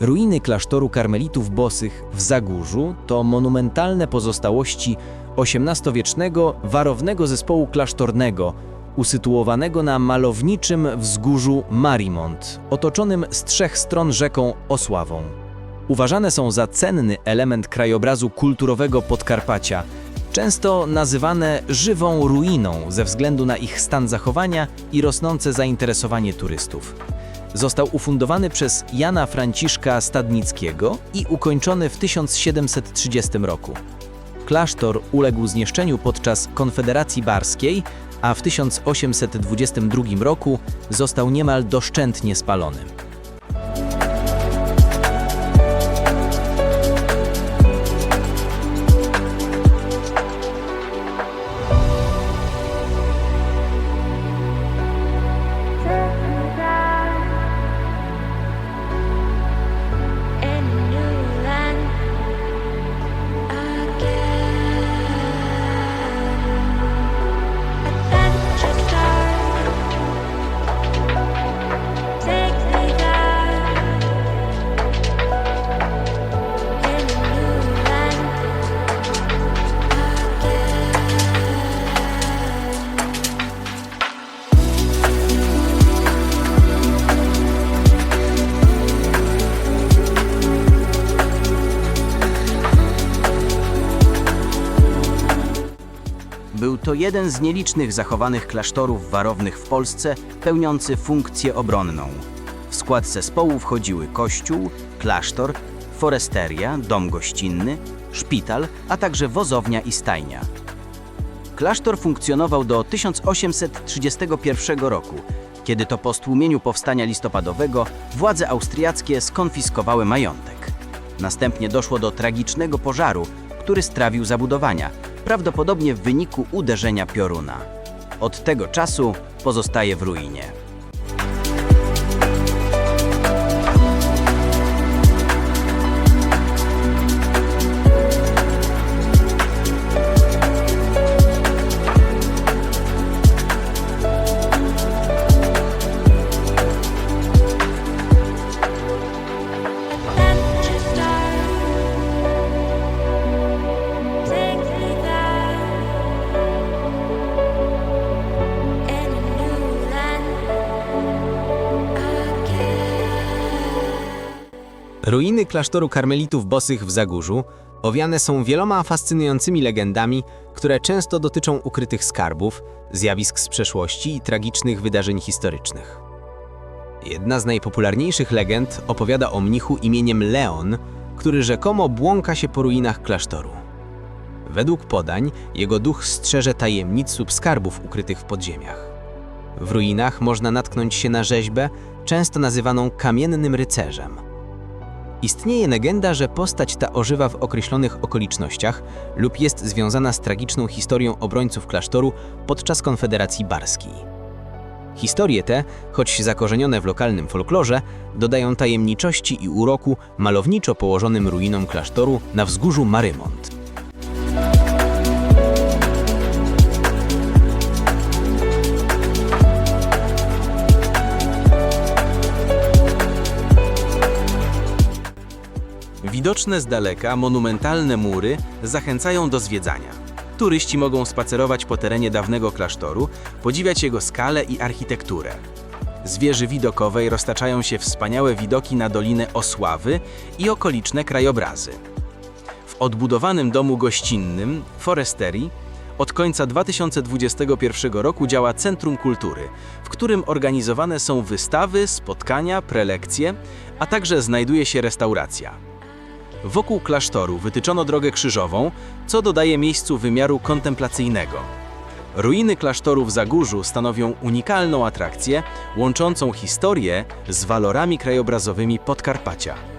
Ruiny klasztoru karmelitów bosych w Zagórzu to monumentalne pozostałości XVIII-wiecznego warownego zespołu klasztornego, usytuowanego na malowniczym wzgórzu Marimont, otoczonym z trzech stron rzeką Osławą. Uważane są za cenny element krajobrazu kulturowego Podkarpacia, często nazywane żywą ruiną ze względu na ich stan zachowania i rosnące zainteresowanie turystów. Został ufundowany przez Jana Franciszka Stadnickiego i ukończony w 1730 roku. Klasztor uległ zniszczeniu podczas Konfederacji Barskiej, a w 1822 roku został niemal doszczętnie spalony. To jeden z nielicznych zachowanych klasztorów warownych w Polsce, pełniący funkcję obronną. W skład zespołu wchodziły kościół, klasztor, foresteria, dom gościnny, szpital, a także wozownia i stajnia. Klasztor funkcjonował do 1831 roku, kiedy to po stłumieniu powstania listopadowego władze austriackie skonfiskowały majątek. Następnie doszło do tragicznego pożaru, który strawił zabudowania, prawdopodobnie w wyniku uderzenia pioruna. Od tego czasu pozostaje w ruinie. Ruiny klasztoru karmelitów bosych w Zagórzu owiane są wieloma fascynującymi legendami, które często dotyczą ukrytych skarbów, zjawisk z przeszłości i tragicznych wydarzeń historycznych. Jedna z najpopularniejszych legend opowiada o mnichu imieniem Leon, który rzekomo błąka się po ruinach klasztoru. Według podań jego duch strzeże tajemnic subskarbów ukrytych w podziemiach. W ruinach można natknąć się na rzeźbę, często nazywaną kamiennym rycerzem. Istnieje legenda, że postać ta ożywa w określonych okolicznościach lub jest związana z tragiczną historią obrońców klasztoru podczas Konfederacji Barskiej. Historie te, choć zakorzenione w lokalnym folklorze, dodają tajemniczości i uroku malowniczo położonym ruinom klasztoru na wzgórzu Marymont. Widoczne z daleka monumentalne mury zachęcają do zwiedzania. Turyści mogą spacerować po terenie dawnego klasztoru, podziwiać jego skalę i architekturę. Z wieży widokowej roztaczają się wspaniałe widoki na Dolinę Osławy i okoliczne krajobrazy. W odbudowanym domu gościnnym, Foresterii, od końca 2021 roku działa Centrum Kultury, w którym organizowane są wystawy, spotkania, prelekcje, a także znajduje się restauracja. Wokół klasztoru wytyczono drogę krzyżową, co dodaje miejscu wymiaru kontemplacyjnego. Ruiny klasztoru w Zagórzu stanowią unikalną atrakcję łączącą historię z walorami krajobrazowymi Podkarpacia.